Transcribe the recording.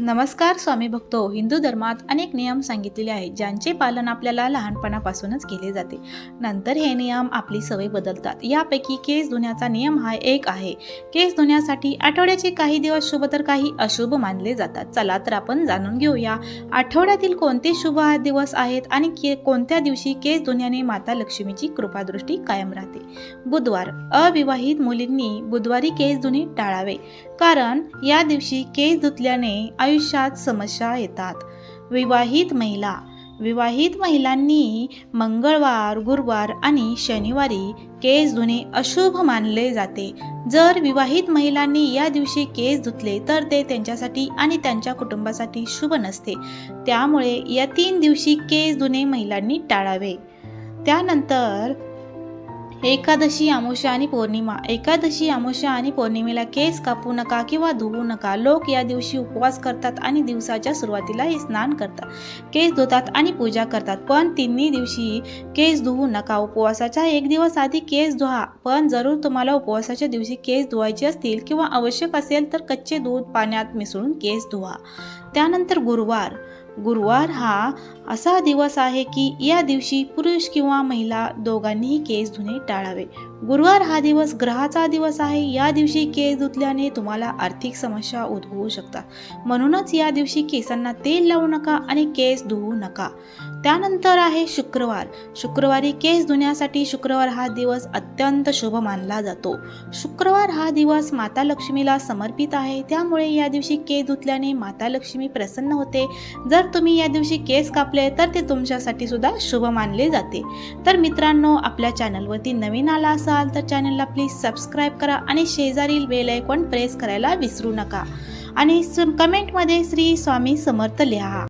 नमस्कार स्वामी भक्तो. हिंदू धर्मात अनेक नियम सांगितलेले आहेत ज्यांचे पालन आपल्याला लहानपणापासूनच केले जाते. नंतर हे नियम आपली सवय बदलतात. यापैकी केस धुण्याचा नियम हा एक आहे. केस धुण्यासाठी आठवड्याचे काही दिवस शुभ तर काही अशुभ मानले जातात. चला तर आपण जाणून घेऊया आठवड्यातील कोणते शुभ दिवस आहेत आणि के कोणत्या दिवशी केस धुण्याने माता लक्ष्मीची कृपादृष्टी कायम राहते? बुधवार अविवाहित मुलींनी बुधवारी केस धुणे टाळावे. कारण या दिवशी केस धुतल्याने आयुष्यात समस्या येतात. विवाहित महिला विवाहित महिलांनी मंगळवार गुरुवार आणि शनिवारी केस धुणे अशुभ मानले जाते. जर विवाहित महिलांनी या दिवशी केस धुतले तर ते त्यांच्यासाठी आणि त्यांच्या कुटुंबासाठी शुभ नसते. त्यामुळे या तीन दिवशी केस धुणे महिलांनी टाळावे. त्यानंतर एकादशी अमावस्या आणि पौर्णिमा. एकादशी अमावस्या आणि पौर्णिमेला केस कापू नका किंवा धुवू नका. लोक या दिवशी उपवास करतात आणि दिवसाच्या सुरुवातीला हे स्नान करतात. केस धुतात आणि पूजा करतात. पण तिन्ही दिवशी केस धुवू नका. उपवासाच्या एक दिवस आधी केस धुवा. पण जरूर तुम्हाला उपवासाच्या दिवशी केस धुवायचे असतील किंवा आवश्यक असेल तर कच्चे दूध पाण्यात मिसळून केस धुवा. त्यानंतर गुरुवार. गुरुवार हा. असा दिवस आहे की या दिवशी पुरुष किंवा महिला दोघांनीही केस धुणे टाळावे. गुरुवार हा दिवस ग्रहाचा दिवस आहे. या दिवशी केस धुतल्याने तुम्हाला आर्थिक समस्या उद्भवू शकतात. म्हणूनच या दिवशी केसांना तेल लावू नका आणि केस धुवू नका. त्यानंतर आहे शुक्रवार. शुक्रवारी केस धुण्यासाठी शुक्रवार हा दिवस अत्यंत शुभ मानला जातो. शुक्रवार हा दिवस माता लक्ष्मीला समर्पित आहे. त्यामुळे या दिवशी केस धुतल्याने माता लक्ष्मी प्रसन्न होते. जर तुम्ही या दिवशी केस कापले तर ते तुमच्यासाठी सुद्धा शुभ मानले जाते. तर मित्रांनो आपल्या चॅनलवरती नवीन आला असाल तर चॅनलला प्लीज सबस्क्राईब करा आणि शेजारील बेल आयकॉन प्रेस करायला विसरू नका. आणि कमेंटमध्ये श्री स्वामी समर्थ लिहा.